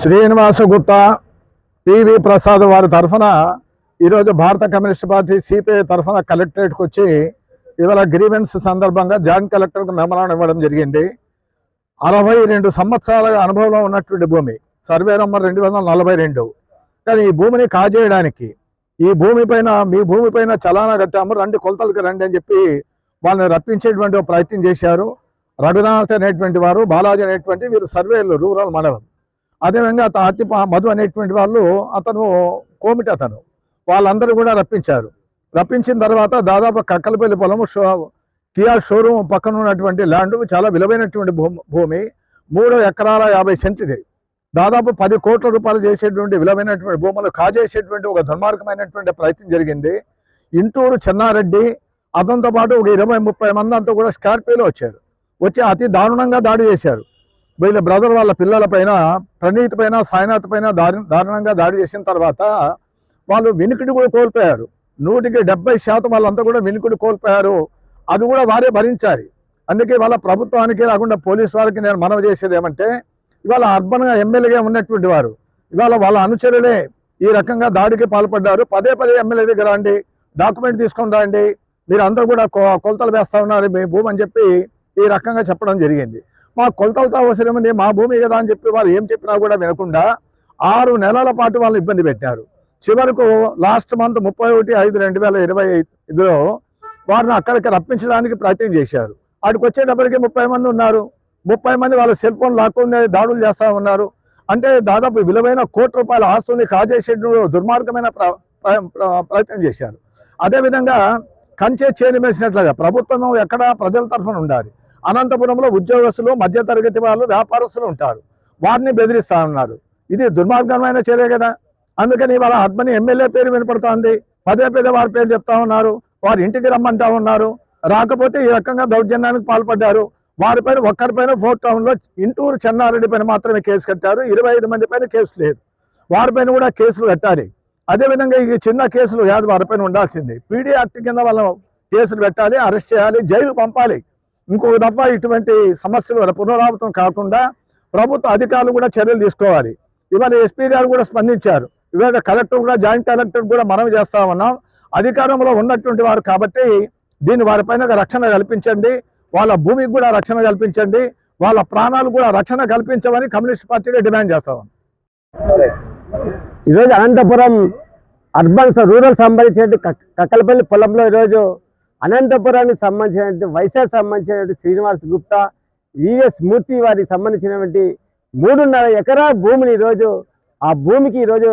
శ్రీనివాస గుప్త PV Prasad వారి తరఫున ఈరోజు భారత కమ్యూనిస్ట్ పార్టీ సిపిఐ తరఫున కలెక్టరేట్కి వచ్చి ఇవాళ గ్రీవెన్స్ సందర్భంగా జాయింట్ కలెక్టర్కు మెమరాండం ఇవ్వడం జరిగింది. అరవై రెండు సంవత్సరాల అనుభవం ఉన్నటువంటి భూమి. సర్వే నంబర్ రెండు వందల నలభై రెండు. కానీ ఈ భూమిని కాజేయడానికి ఈ భూమిపైన మీ భూమిపైన చలానా కట్టాము రండి కొలతలకి రండి అని చెప్పి వాళ్ళని రప్పించేటువంటి ప్రయత్నం చేశారు. రఘునాథ్ అనేటువంటి వారు బాలాజీ అనేటువంటి వీరు సర్వేలు రూరల్ మండలం. అదేవిధంగా అతను అట్టి మధు అనేటువంటి వాళ్ళు అతను కోమిటి అతను. వాళ్ళందరూ కూడా రప్పించారు. రప్పించిన తర్వాత దాదాపు కక్కలపల్లి పొలము షో కియా షోరూమ్ పక్కన ఉన్నటువంటి ల్యాండ్ చాలా విలువైనటువంటి భూమి భూమి. మూడు ఎకరాల యాభై సెంట్ది. దాదాపు పది కోట్ల రూపాయలు చేసేటువంటి విలువైనటువంటి భూములు కాజేసేటువంటి ఒక దుర్మార్గమైనటువంటి ప్రయత్నం జరిగింది. ఇంటూరు చెన్నారెడ్డి అతనితో పాటు ఒక ఇరవై ముప్పై మంది అంతా కూడా స్కార్పియోలో వచ్చారు. వచ్చి అతి దారుణంగా దాడి చేశారు. వీళ్ళ బ్రదర్ వాళ్ళ పిల్లల పైన ప్రణీత్ పైన సాయినాథ్ పైన దారి దారుణంగా దాడి చేసిన తర్వాత వాళ్ళు వినికిడి కూడా కోల్పోయారు. నూటికి డెబ్బై శాతం వాళ్ళంతా కూడా వినికిడి కోల్పోయారు. అది కూడా వారే భరించాలి అందుకే వాళ్ళ ప్రభుత్వానికి రాకుండా పోలీస్ వారికి నేను మనవి చేసేది ఏమంటే ఇవాళ అర్బన్గా ఎమ్మెల్యేగా ఉన్నటువంటి వారు ఇవాళ వాళ్ళ అనుచరులే ఈ రకంగా దాడికి పాల్పడ్డారు. పదే పదే ఎమ్మెల్యే దగ్గర రండి డాక్యుమెంట్ తీసుకొని రండి మీరు అందరూ కూడా కొ- కొలతలు వేస్తా ఉన్నారు మీ భూమి అని చెప్పి ఈ రకంగా చెప్పడం జరిగింది. మా కొలతలతో అవసరమని మా భూమి కదా అని చెప్పి వారు ఏం చెప్పినా కూడా వినకుండా ఆరు నెలల పాటు వాళ్ళు ఇబ్బంది పెట్టారు. చివరకు లాస్ట్ మంత్ ముప్పై ఒకటి ఐదు రెండు వేల ఇరవై ఐదులో వారిని అక్కడికి రప్పించడానికి ప్రయత్నం చేశారు. అక్కడికి వచ్చేటప్పటికి ముప్పై మంది ఉన్నారు. ముప్పై మంది వాళ్ళ సెల్ ఫోన్ లాక్కుని దాడులు చేస్తూ ఉన్నారు. అంటే దాదాపు విలువైన కోటి రూపాయల ఆస్తుల్ని కాజేసేటువంటి దుర్మార్గమైన ప్ర- ప్రయత్నం చేశారు. అదేవిధంగా కంచె చేని వేసినట్లుగా ప్రభుత్వం ఎక్కడ ప్రజల తరఫున ఉండాలి. అనంతపురంలో ఉద్యోగస్తులు మధ్యతరగతి వాళ్ళు వ్యాపారస్తులు ఉంటారు. వారిని బెదిరిస్తా ఉన్నారు ఇది దుర్మార్గమైన చర్య కదా? అందుకని వాళ్ళ అర్బన్ ఎమ్మెల్యే పేరు వినపడుతోంది. పదే పదే వారి పేరు చెప్తా ఉన్నారు. వారి ఇంటికి రమ్మంటా ఉన్నారు. రాకపోతే ఈ రకంగా దౌర్జన్యానికి పాల్పడ్డారు. వారిపైన ఒక్కరిపైన ఫోర్ టౌన్లో ఇంటూరు చెన్నారెడ్డి పైన మాత్రమే కేసు కట్టారు. ఇరవై ఐదు మంది పైన కేసు లేదు. వారిపైన కూడా కేసులు కట్టాలి. అదేవిధంగా ఈ చిన్న కేసులు యాది వారిపైన ఉండాల్సింది. పీడీ యాక్ట్ కింద వాళ్ళ కేసులు పెట్టాలి అరెస్ట్ చేయాలి జైలు పంపాలి. ఇంకో దఫా ఇటువంటి సమస్యలు పునరావృతం కాకుండా ప్రభుత్వ అధికారులు కూడా చర్యలు తీసుకోవాలి. ఇవాళ ఎస్పీ గారు కూడా స్పందించారు. ఇవాళ కలెక్టర్ కూడా జాయింట్ కలెక్టర్ కూడా మనం చేస్తా ఉన్నాం. అధికారంలో ఉన్నటువంటి వారు కాబట్టి దీన్ని వారిపైన రక్షణ కల్పించండి. వాళ్ళ భూమికి కూడా రక్షణ కల్పించండి. వాళ్ళ ప్రాణాలు కూడా రక్షణ కల్పించమని కమ్యూనిస్ట్ పార్టీగా డిమాండ్ చేస్తాం ఈరోజు అనంతపురం అర్బన్ రూరల్ సంబంధించిన కక్కలపల్లి పొలంలో ఈరోజు అనంతపురానికి సంబంధించినటువంటి వైశాఖ సంబంధించినటువంటి శ్రీనివాస్ గుప్తా వివిఎస్ మూర్తి వారికి సంబంధించినటువంటి మూడున్నర ఎకరా భూమిని ఈరోజు ఆ భూమికి ఈరోజు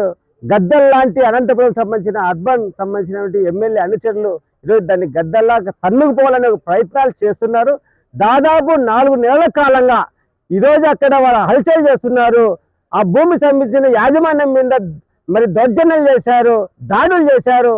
గద్దల్ లాంటి అనంతపురం సంబంధించిన అర్బన్ సంబంధించినటువంటి ఎమ్మెల్యే అనుచరులు ఈరోజు దాన్ని గద్దల్లా తన్నుకుపోవాలనే ఒక ప్రయత్నాలు చేస్తున్నారు. దాదాపు నాలుగు నెలల కాలంగా ఈరోజు అక్కడ వాళ్ళు హల్చల్ చేస్తున్నారు. ఆ భూమి సంబంధించిన యాజమాన్యం మీద మరి దౌర్జన్యం చేశారు దాడులు చేశారు.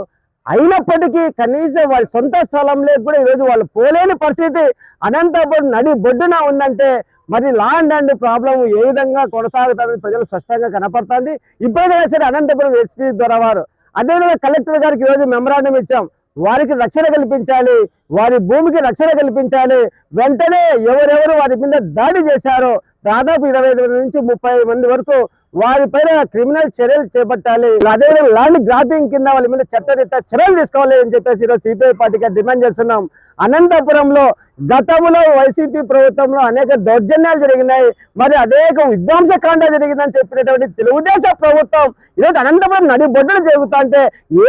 అయినప్పటికీ కనీసం వాళ్ళ సొంత స్థలంలో కూడా ఈరోజు వాళ్ళు పోలేని పరిస్థితి. అనంతపురం నడి బొడ్డున ఉందంటే మరి లాండ్ అండ్ ప్రాబ్లం ఏ విధంగా కొనసాగుతుందని ప్రజలు స్పష్టంగా కనపడుతుంది. ఇప్పటికైనా సరే అనంతపురం ఎస్పీ ద్వారా వారు అదేవిధంగా కలెక్టర్ గారికి ఈరోజు మెమరాండం ఇచ్చాం. వారికి రక్షణ కల్పించాలి వారి భూమికి రక్షణ కల్పించాలి. వెంటనే ఎవరెవరు వారి మీద దాడి చేశారో దాదాపు ఇరవై ఐదు నుంచి ముప్పై మంది వరకు వారిపైన క్రిమినల్ చర్యలు చేపట్టాలి. అదేవిధంగా ల్యాండ్ గ్రాఫింగ్ కింద వాళ్ళ మీద చట్టరిత చర్యలు తీసుకోవాలి అని చెప్పేసి ఈరోజు సిపిఐ పార్టీగా డిమాండ్ చేస్తున్నాం. అనంతపురంలో గతంలో వైసీపీ ప్రభుత్వంలో అనేక దౌర్జన్యాలు జరిగినాయి. మరి అనేక విధ్వంసకాండ జరిగిందని చెప్పినటువంటి తెలుగుదేశం ప్రభుత్వం ఈరోజు అనంతపురం నడిబొడ్డలు జరుగుతా అంటే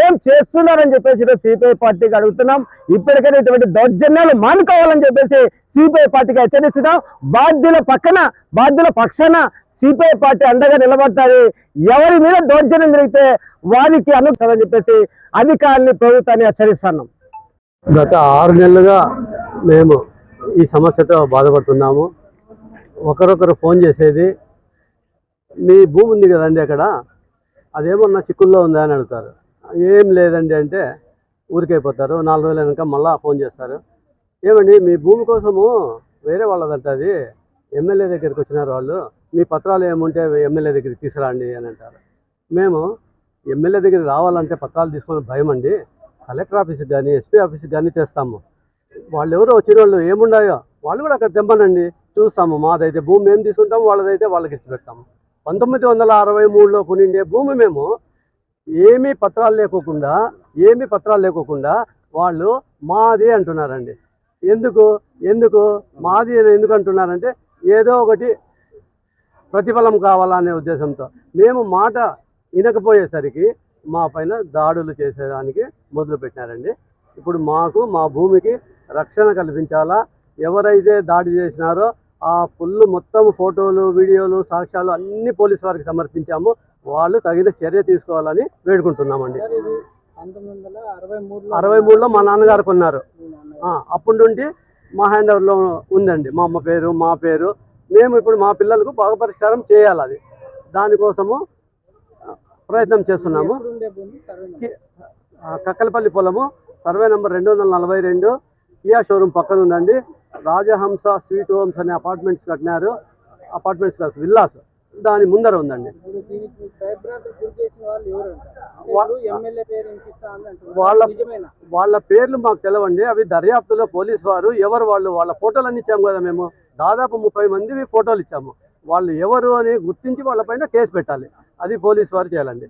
ఏం చేస్తున్నారని చెప్పేసి ఈరోజు సిపిఐ పార్టీకి అడుగుతున్నాం. ఇప్పటికైనా ఇటువంటి దౌర్జన్యాలు మానుకోవాలని చెప్పేసి సిపిఐ పార్టీకి హెచ్చరిస్తున్నాం. బాధ్యుల పక్కన బాధ్యుల పక్షాన సిపిఐ పార్టీ అండగా నిలబడతారు ఎవరి మీద దౌర్జన్యం జరిగితే వారికి అనుసరని చెప్పేసి అధికారుల్ని ప్రభుత్వాన్ని హెచ్చరిస్తున్నాం. గత ఆరు నెలలుగా మేము ఈ సమస్యతో బాధపడుతున్నాము. ఒకరొకరు ఫోన్ చేసేది మీ భూమి ఉంది కదండి అక్కడ? అదేమన్నా చిక్కుల్లో ఉందా? అని అడుగుతారు. ఏం లేదండి అంటే ఊరికైపోతారు నాలుగు రోజులు వెనక మళ్ళీ ఫోన్ చేస్తారు. ఏమండి మీ భూమి కోసము వేరే వాళ్ళదంట అది. ఎమ్మెల్యే దగ్గరికి వచ్చినారు వాళ్ళు. మీ పత్రాలు ఏముంటే ఎమ్మెల్యే దగ్గరికి తీసుకురండి అని అంటారు. మేము ఎమ్మెల్యే దగ్గరికి రావాలంటే పత్రాలు తీసుకొని భయం అండి. కలెక్టర్ ఆఫీస్కి కానీ ఎస్పీ ఆఫీస్కి కానీ తెస్తాము. వాళ్ళు ఎవరో వచ్చిన వాళ్ళు ఏముండాయో వాళ్ళు కూడా అక్కడ తెమ్మనండి. చూస్తాము మాదైతే భూమి మేము తీసుకుంటాము వాళ్ళదైతే వాళ్ళకి ఇచ్చి పెడతాము. పంతొమ్మిది వందల అరవై మూడులో కొనిండే భూమి మేము ఏమీ పత్రాలు లేకోకుండా ఏమీ పత్రాలు లేకోకుండా వాళ్ళు మాది అంటున్నారండి. ఎందుకు? ఎందుకు? మాది అని ఎందుకు అంటున్నారంటే ఏదో ఒకటి ప్రతిఫలం కావాలనే ఉద్దేశంతో మేము మాట వినకపోయేసరికి మా పైన దాడులు చేసేదానికి మొదలుపెట్టినారండి ఇప్పుడు మాకు మా భూమికి రక్షణ కల్పించాలా? ఎవరైతే దాడి చేసినారో ఆ ఫుల్ మొత్తం ఫోటోలు వీడియోలు సాక్ష్యాలు అన్ని పోలీసు వారికి సమర్పించాము. వాళ్ళు తగిన చర్య తీసుకోవాలని వేడుకుంటున్నామండి. అరవై మూడులో మా నాన్నగారు కొన్నారు. అప్పటి నుండి మా హ్యాండ్ ఓవర్లో ఉందండి. మా అమ్మ పేరు మా పేరు మేము ఇప్పుడు మా పిల్లలకు బాగా పరిష్కారం చేయాలి అది. దానికోసము ప్రయత్నం చేస్తున్నాము. కక్కలపల్లి పొలము సర్వే నెంబర్ రెండు వందల నలభై రెండు కియా షోరూమ్ పక్కన ఉందండి. రాజహంస స్వీట్ హోమ్స్ అనే అపార్ట్మెంట్స్ కట్టినారు. అపార్ట్మెంట్స్ కాదు విల్లాస్. దాని ముందర ఉందండి. వాళ్ళు వాళ్ళ- పేర్లు మాకు తెలవండి. అవి దర్యాప్తులో పోలీస్ వారు ఎవరు వాళ్ళు వాళ్ళ ఫోటోలు అన్ని ఇచ్చాము కదా మేము. దాదాపు ముప్పై మంది ఫోటోలు ఇచ్చాము. వాళ్ళు ఎవరు అని గుర్తించి వాళ్ళపైన కేసు పెట్టాలి. అది పోలీస్ వారు చేయాలండి.